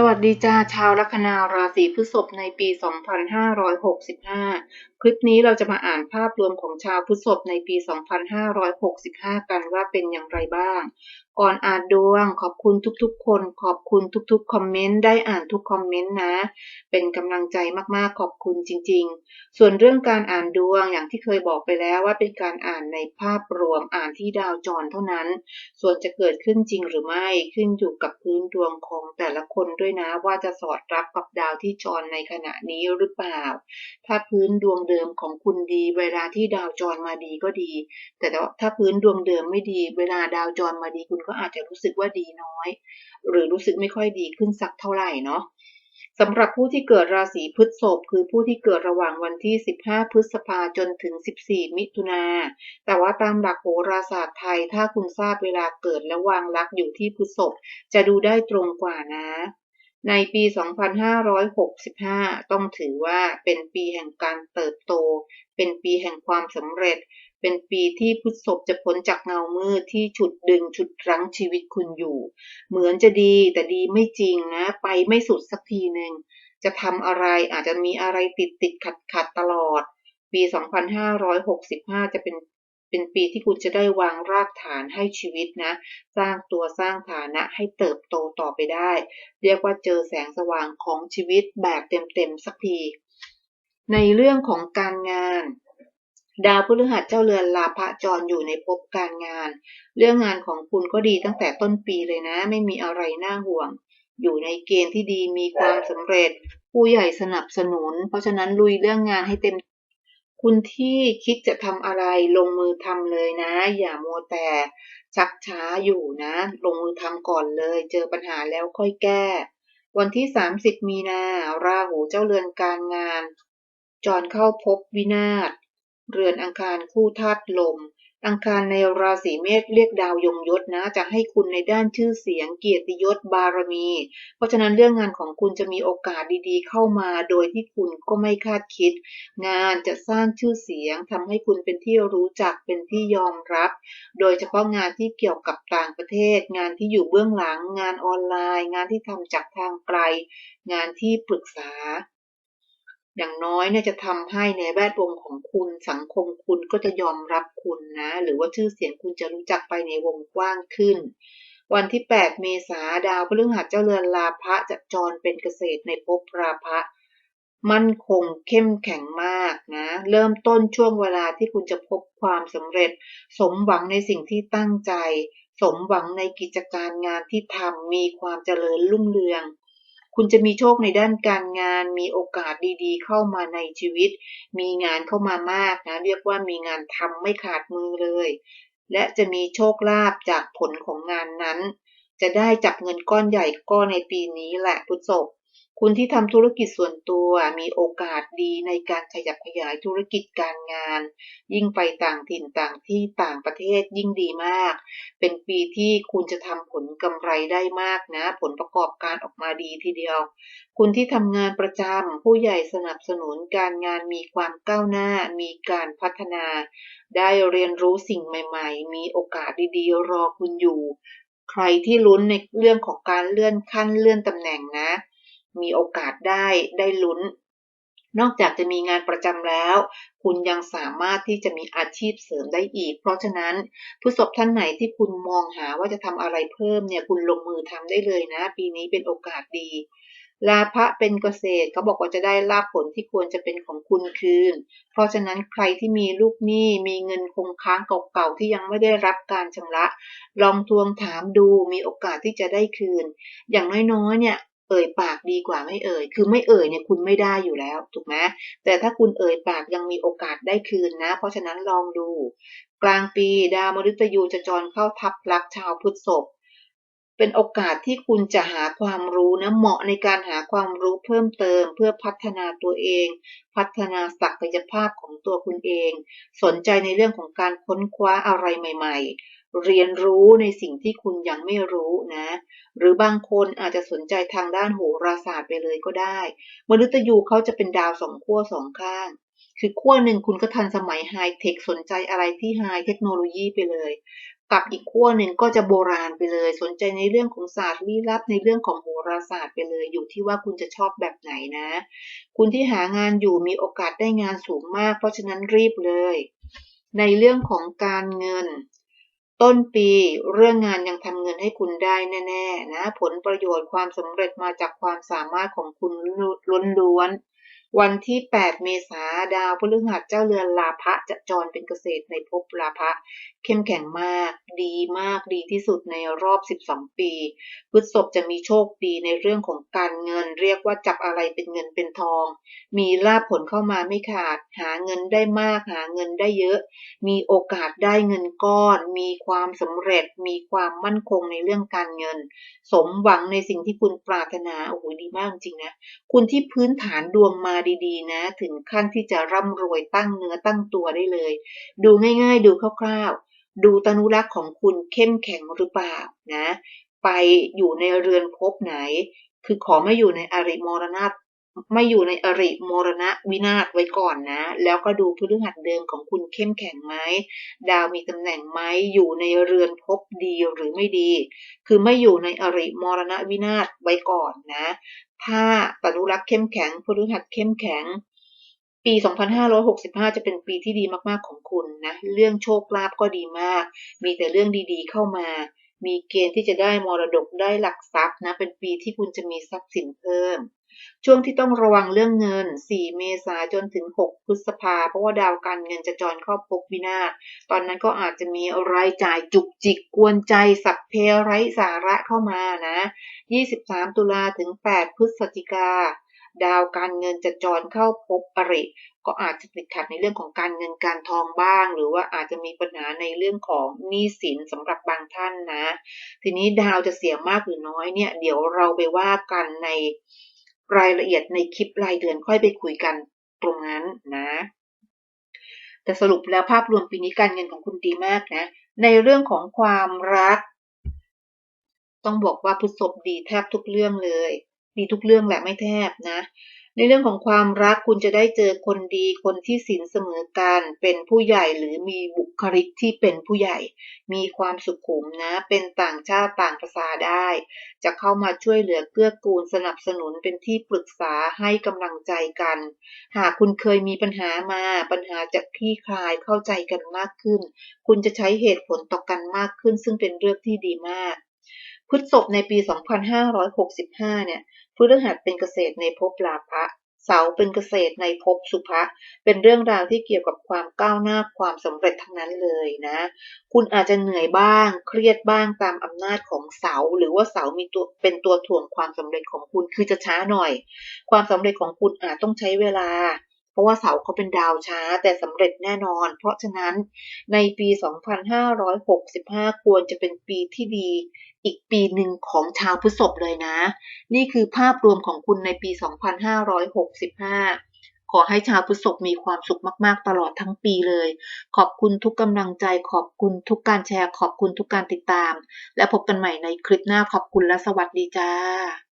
สวัสดีจ้าชาวลัคนาราศีพฤษภในปี 2565 คลิปนี้เราจะมาอ่านภาพรวมของชาวพฤษภในปี 2565 กันว่าเป็นอย่างไรบ้าง ก่อนอ่านดวง ขอบคุณทุกๆ คน ขอบคุณทุกๆ คอมเมนต์ ได้อ่านทุกคอมเมนต์นะ เป็นกำลังใจมากๆ ขอบคุณจริง ๆ ส่วนเรื่องการอ่านดวงอย่างที่เคยบอกไปแล้วว่าเป็นการอ่านในภาพรวมอ่านที่ดาวจรเท่านั้น ส่วนจะเกิดขึ้นจริงหรือไม่ขึ้นอยู่กับพื้นดวงของแต่ละคนด้วยนะว่าจะสอดรับกับดาวที่จรในขณะนี้หรือเปล่า ถ้าพื้นดวงเดิมของคุณดี เวลาที่ดาวจรมาดีก็ดี แต่ถ้าพื้นดวงเดิมไม่ดี เวลาดาวจรมาดีคุณก็อาจจะรู้สึกว่าดีน้อย หรือรู้สึกไม่ค่อยดีขึ้นสักเท่าไหร่เนาะสำหรับผู้ที่เกิดราศีพฤษภคือผู้ที่เกิดระหว่างวันที่ 15 พฤษภาจนถึง 14 มิถุนา แต่ว่าตามหลักโหราศาสตร์ไทย ถ้าคุณทราบเวลาเกิดและวางลักอยู่ที่พฤษภจะดูได้ตรงกว่านะ ในปี 2565 ต้องถือว่าเป็นปีแห่งการเติบโต เป็นปีแห่งความสำเร็จ เป็นปีที่พุทธศพจะพ้นจากเงามืดที่ฉุดดึงฉุดรั้งชีวิตคุณอยู่ เหมือนจะดีแต่ดีไม่จริงนะ ไปไม่สุดสักทีหนึ่งจะทำอะไรอาจจะมีอะไรติดติดขัดขัดตลอด ปี 2565 จะเป็นเป็นปีที่คุณจะได้วางรากฐานให้ชีวิตนะ สร้างตัวสร้างฐานะให้เติบโตต่อไปได้ เรียกว่าเจอแสงสว่างของชีวิตแบบเต็มๆสักที ในเรื่องของการงาน ดาวพฤหัสเจ้าเรือนลาภจรอยู่ในภพการงาน เรื่องงานของคุณก็ดีตั้งแต่ต้นปีเลยนะ ไม่มีอะไรน่าห่วง อยู่ในเกณฑ์ที่ดีมีความสำเร็จ ผู้ใหญ่สนับสนุน เพราะฉะนั้นลุยเรื่องงานให้เต็ม คุณที่คิดจะทำอะไรลงมือทำเลยนะ อย่ามัวแต่ชักช้าอยู่นะ ลงมือทำก่อนเลย เจอปัญหาแล้วค่อยแก้ วันที่ 30 มีนาราหูเจ้าเรือนการงาน จรเข้าพบวินาศ เรือนอังคารคู่ธาตุลม อังคารในราศีเมษเรียกดาวยงยศนะ จะให้คุณในด้านชื่อเสียงเกียรติยศบารมี เพราะฉะนั้นเรื่องงานของคุณจะมีโอกาสดีๆ เข้ามาโดยที่คุณก็ไม่คาดคิด งานจะสร้างชื่อเสียงทำให้คุณเป็นที่รู้จักเป็นที่ยอมรับ โดยเฉพาะงานที่เกี่ยวกับต่างประเทศ งานที่อยู่เบื้องหลัง งานออนไลน์ งานที่ทำจากทางไกล งานที่ปรึกษา อย่างน้อยเนี่ยจะทำให้ในแวดวงของคุณสังคมคุณก็จะยอมรับคุณนะ หรือว่าชื่อเสียงคุณจะรู้จักไปในวงกว้างขึ้น วันที่ 8 เมษาดาวพฤหัสเจ้าเรือนลาภะจะจรเป็นเกษตรในภพราภะมั่นคงเข้มแข็งมากนะ เริ่มต้นช่วงเวลาที่คุณจะพบความสำเร็จ สมหวังในสิ่งที่ตั้งใจ สมหวังในกิจการงานที่ทำมีความเจริญรุ่งเรือง คุณจะมีโชคในด้านการงาน มีโอกาสดีๆ เข้ามาในชีวิต มีงานเข้ามามากนะ เรียกว่ามีงานทำไม่ขาดมือเลย และจะมีโชคลาภจากผลของงานนั้น จะได้จับเงินก้อนใหญ่ก้อนในปีนี้แหละพุทธศพ คุณที่ทำธุรกิจส่วนตัวมีโอกาสดีในการขยับขยายธุรกิจการงาน ยิ่งไปต่างถิ่นต่างที่ต่างประเทศยิ่งดีมาก เป็นปีที่คุณจะทำผลกำไรได้มากนะ ผลประกอบการออกมาดีทีเดียว คุณที่ทำงานประจำผู้ใหญ่สนับสนุนการงานมีความก้าวหน้า มีการพัฒนา ได้เรียนรู้สิ่งใหม่ ๆ มีโอกาสดีๆ รอคุณอยู่ ใครที่ลุ้นในเรื่องของการเลื่อนขั้นเลื่อนตำแหน่งนะ มีโอกาสได้ได้ลุ้น นอกจากจะมีงานประจำแล้ว คุณยังสามารถที่จะมีอาชีพเสริมได้อีก เพราะฉะนั้นผู้ศพท่านไหนที่คุณมองหาว่าจะทำอะไรเพิ่มเนี่ยคุณลงมือทำได้เลยนะ ปีนี้เป็นโอกาสดีลาภะเป็นเกษตรเขาบอกว่าจะได้ลาบผลที่ควรจะเป็นของคุณคืน เพราะฉะนั้นใครที่มีลูกหนี้มีเงินคงค้างเก่าๆที่ยังไม่ได้รับการชำระ ลองทวงถามดูมีโอกาสที่จะได้คืน อย่างน้อยๆเนี่ย เอ่ยปากดีกว่าไม่เอ่ย คือไม่เอ่ยเนี่ยคุณไม่ได้อยู่แล้วถูกไหมแต่ถ้าคุณเอ่ยปากยังมีโอกาสได้คืนนะ เพราะฉะนั้นลองดู กลางปีดาวมฤตยูจะจรเข้าทับลักชาวพุทธศพเป็นโอกาสที่คุณจะหาความรู้นะเหมาะในการหาความรู้เพิ่มเติม เพื่อพัฒนาตัวเอง พัฒนาศักยภาพของตัวคุณเอง สนใจในเรื่องของการค้นคว้าอะไรใหม่ ๆ เรียนรู้ในสิ่งที่คุณยังไม่รู้นะ หรือบางคนอาจจะสนใจทางด้านโหราศาสตร์ไปเลยก็ได้มนุษย์ยูเขาจะเป็นดาวสองขั้วสองข้าง คือขั้วหนึ่งคุณก็ทันสมัยไฮเทคสนใจอะไรที่ไฮเทคโนโลยีไปเลย กับอีกขั้วหนึ่งก็จะโบราณไปเลย สนใจในเรื่องของศาสตร์ลี้ลับในเรื่องของโหราศาสตร์ไปเลย อยู่ที่ว่าคุณจะชอบแบบไหนนะ คุณที่หางานอยู่มีโอกาสได้งานสูงมาก เพราะฉะนั้นรีบเลยในเรื่องของการเงิน ต้นปีเรื่องงานยังทำเงินให้คุณได้แน่ๆนะผลประโยชน์ความสำเร็จมาจากความสามารถของคุณล้วนๆวันที่ 8 เมษา ดาวพฤหัสเจ้าเรือนลาภะจะจรเป็นเกษตรในภพลาภะเข้มแข็งมาก ดีมากดีที่สุดในรอบ 12 ปีพฤษภจะมีโชคดีในเรื่องของการเงิน เรียกว่าจับอะไรเป็นเงินเป็นทอง มีลาภผลเข้ามาไม่ขาด หาเงินได้มากหาเงินได้เยอะ มีโอกาสได้เงินก้อน มีความสำเร็จ มีความมั่นคงในเรื่องการเงิน สมหวังในสิ่งที่คุณปรารถนาโอ้โหดีมากจริงนะคุณที่พื้นฐานดวงมาดีๆ นะ ถึงขั้นที่จะร่ำรวยตั้งเนื้อตั้งตัวได้เลย ดูง่ายๆ ดูคร่าวๆ ดูตนุรักษ์ของคุณเข้มแข็งหรือเปล่านะ ไปอยู่ในเรือนภพไหน คือขอไม่อยู่ในอริมรณะไม่อยู่ในอริมรณะวินาศไว้ก่อนนะ แล้วก็ดูพฤหัสเดิมของคุณเข้มแข็งไหม ดาวมีตำแหน่งไหม อยู่ในเรือนภพดีหรือไม่ดี คือไม่อยู่ในอริมรณะวินาศไว้ก่อนนะ ถ้าตนุรักษ์เข้มแข็งพฤหัสเข้มแข็ง ปี 2565 จะเป็นปีที่ดีมากๆของคุณนะ เรื่องโชคลาภก็ดีมาก มีแต่เรื่องดีๆเข้ามา มีเกณฑ์ที่จะได้มรดกได้หลักทรัพย์นะ เป็นปีที่คุณจะมีทรัพย์สินเพิ่ม ช่วงที่ต้องระวังเรื่องเงิน 4 เมษายนจนถึง 6 พฤษภา เพราะว่าดาวการเงินจะจรเข้าภพวินาศ ตอนนั้นก็อาจจะมีรายจ่ายจุกจิกกวนใจสัพเพไร้สาระเข้ามานะ 23 ตุลาถึง 8 พฤศจิกา ดาวการเงินจะจรเข้าภพอริ ก็อาจจะติดขัดในเรื่องของการเงินการทองบ้าง หรือว่าอาจจะมีปัญหาในเรื่องของหนี้สินสำหรับบางท่านนะ ทีนี้ดาวจะเสียมากหรือน้อยเนี่ย เดี๋ยวเราไปว่ากันในรายละเอียดในคลิปรายเดือนค่อยไปคุยกันตรงนั้นนะ แต่สรุปแล้วภาพรวมปีนี้การเงินของคุณดีมากนะ ในเรื่องของความรัก ต้องบอกว่าพฤษภดีแทบทุกเรื่องเลย ดีทุกเรื่องแหละไม่แทบนะ ในเรื่องของความรักคุณจะได้เจอคนดีคนที่สินเสมอกันเป็นผู้ใหญ่หรือมีบุคลิกที่เป็นผู้ใหญ่ มีความสุขุมนะ เป็นต่างชาติต่างภาษาได้ จะเข้ามาช่วยเหลือเกื้อกูลสนับสนุนเป็นที่ปรึกษาให้กำลังใจกัน หากคุณเคยมีปัญหามาปัญหาจะคลี่คลายเข้าใจกันมากขึ้น คุณจะใช้เหตุผลต่อกันมากขึ้น ซึ่งเป็นเรื่องที่ดีมาก พฤษภในปี 2565 เนี่ยพฤหัสเป็นเกษตรในภพลาภะเสาเป็นเกษตรในภพสุภะเป็นเรื่องราวที่เกี่ยวกับความก้าวหน้าความสำเร็จทั้งนั้นเลยนะ คุณอาจจะเหนื่อยบ้าง เครียดบ้างตามอำนาจของเสา หรือว่าเสามีตัวเป็นตัวถ่วงความสำเร็จของคุณคือจะช้าหน่อย ความสำเร็จของคุณอาจต้องใช้เวลา ราะว่าเสาเขาเป็นดาวช้าแต่สำเร็จแน่นอน เพราะฉะนั้นในปี 2565 ควรจะเป็นปีที่ดี อีกปีหนึ่งของชาวพฤษภเลยนะ นี่คือภาพรวมของคุณในปี 2565ขอให้ชาวพฤษภมีความสุขมาก ๆ ตลอดทั้งปีเลย ขอบคุณทุกกำลังใจ ขอบคุณทุกการแชร์ ขอบคุณทุกการติดตาม และพบกันใหม่ในคลิปหน้าขอบคุณและสวัสดีจ้า